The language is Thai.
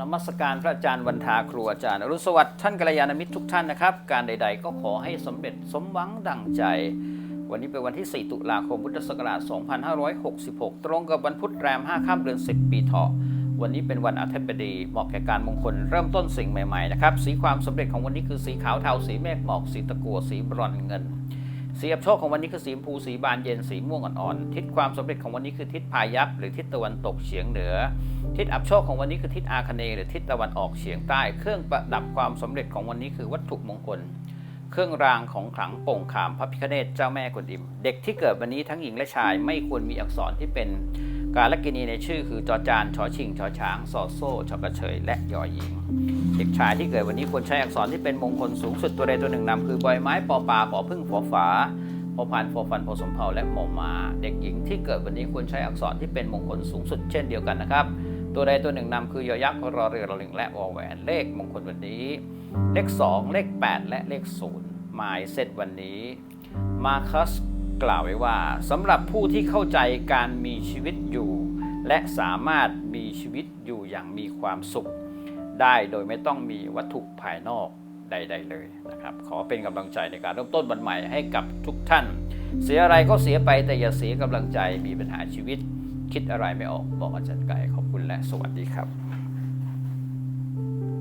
นมัสการพระอาจารย์วันทาครูอาจารย์อรุณสวัสดิ์ท่านกัลยาณมิตรทุกท่านนะครับ การใด ๆ ก็ขอให้สำเร็จสมหวังดังใจ วันนี้เป็นวันที่ 4 ตุลาคมพุทธศักราช 2566 ตรงกับวันพุธแรม5ค่ำเดือน 10 ปีเถาะวันนี้เป็นวันอาทิตย์บดีเหมาะแก่การมงคลเริ่มต้นสิ่งใหม่ๆนะครับสีความสำเร็จของวันนี้คือสีขาวเทาสีเมฆหมอกสีตะกัวสีบรอนเงิน สีอับโชคของวันนี้คือสีชมพูสีบานเย็นสีม่วงอ่อนๆทิศความสำเร็จของวันนี้คือทิศพายัพหรือทิศตะวันตกเฉียงเหนือ ทิศอับโชคของวันนี้คือทิศอาคเนหรือทิศตะวันออกเฉียงใต้ เครื่องประดับความสำเร็จของวันนี้คือวัตถุมงคล เครื่องรางของขลังโป่งขามพระพิฆเนศเจ้าแม่กวนอิม เด็กที่เกิดวันนี้ทั้งหญิงและชายไม่ควรมีอักษรที่เป็น การละกินีในชื่อคือจอจานชอชิงชอช้างสอโซ่ชอกระเฉย และยอหญิง เด็กชายที่เกิดวันนี้ควรใช้อักษรที่เป็นมงคลสูงสุดตัวใดตัวหนึ่งนำคือใบไม้ปอปลาปอพึ่งฝอฝาพอพานฟอฟันพอสมเภาและหมอมาเด็กหญิงที่เกิดวันนี้ควรใช้อักษรที่เป็นมงคลสูงสุดเช่นเดียวกันนะครับ ตัวใดตัวหนึ่งนำคือยอยักษ์รอเรือรอลิงและวอแหวนเลขมงคลวันนี้ เลข 2 เลข 8 และเลข 0 หมายเซตวันนี้มาคัส กล่าวไว้ว่าสำหรับผู้ที่เข้าใจการมีชีวิตอยู่ และสามารถมีชีวิตอยู่อย่างมีความสุข ได้โดยไม่ต้องมีวัตถุภายนอกใด ๆ เลยนะครับ ขอเป็นกำลังใจในการเริ่มต้นวันใหม่ให้กับทุกท่าน เสียอะไรก็เสียไปแต่อย่าเสียกำลังใจมีปัญหาชีวิต คิดอะไรไม่ออกบอกอาจารย์ไก่ขอบคุณและสวัสดีครับ